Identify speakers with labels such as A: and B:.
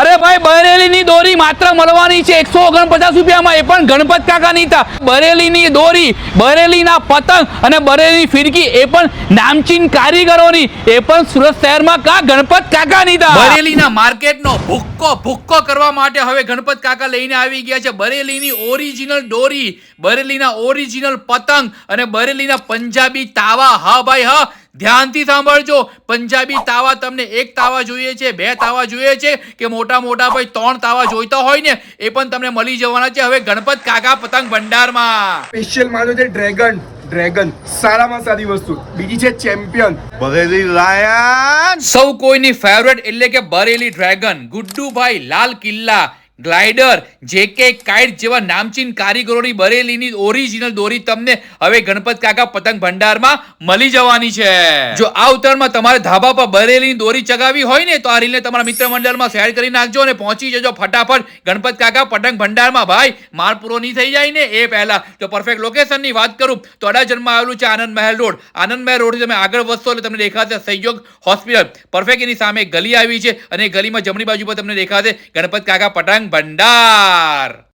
A: અરે ભાઈ બરેલીની દોરી માત્ર મળવાની છે. એકસો ઓગણપચાસ રૂપિયામાં એ પણ ગણપત કાકાની તા. બરેલીની દોરી બરેલીના પતંગ અને બરેલીની ફિરકી એ પણ નામચીન કારીગરોની. એ પણ સુરત શહેરમાં કા ગણપત કાકાની હતા બરેલીના માર્કેટનો ભુક્કો ભુક્કો કરવા માટે હવે ગણપત કાકા લઈને આવી ગયા છે. બરેલીની ઓરિજિનલ દોરી બરેલીના ઓરિજિનલ પતંગ અને બરેલીના પંજાબી તાવા. હા ભાઈ હા. ધ્યાનથી સાંભળજો. પંજાબી તાવા તમને એક તાવા જોઈએ છે બે તાવા જોઈએ છે કે મોટા મોટા ભાઈ ત્રણ તાવા જોઈતા હોય ને એ પણ તમને મળી જવાના છે. હવે ગણપત કાકા પતંગ ભંડારમાં.
B: સ્પેશિયલ મારો છે ડ્રેગન ડ્રેગન સારામાં સારી વસ્તુ. બીજી છે ચેમ્પિયન
C: બરેલી લાયન
A: સૌ કોઈની ફેવરેટ એટલે કે બરેલી ડ્રેગન ગુડ્ડુભાઈ લાલ કિલ્લા. ગ્લાઇડર જેકે કાઇટ જેવા નામચીન કારીગરોની બરેલીની ઓરિજિનલ દોરી તમને હવે ગણપત કાકા પતંગ ભંડારમાં મળી જવાની છે. જો આ ઉત્તરમાં તમારે ધાબા પર બરેલીની દોરી ચગાવી હોય ને, તો આ રીલને તમારા મિત્ર મંડળમાં શેર કરી નાખજો અને પહોંચી જજો ફટાફટ ગણપત કાકા પતંગ ભંડારમાં. ભાઈ માલ પૂરો નહીં થઈ જાય ને? એ પહેલા. તો પરફેક્ટ લોકેશનની વાત કરું. તો અડાજણમાં આવેલું છે આનંદ મહેલ રોડ. આનંદ મહેલ રોડથી તમે આગળ વધશો એટલે તમને દેખાશે સહયોગ હોસ્પિટલ. પરફેક્ટ એની સામે ગલી આવી છે અને ગલીમાં જમણી બાજુ પર તમને દેખાશે ગણપત કાકા પતંગ bandar.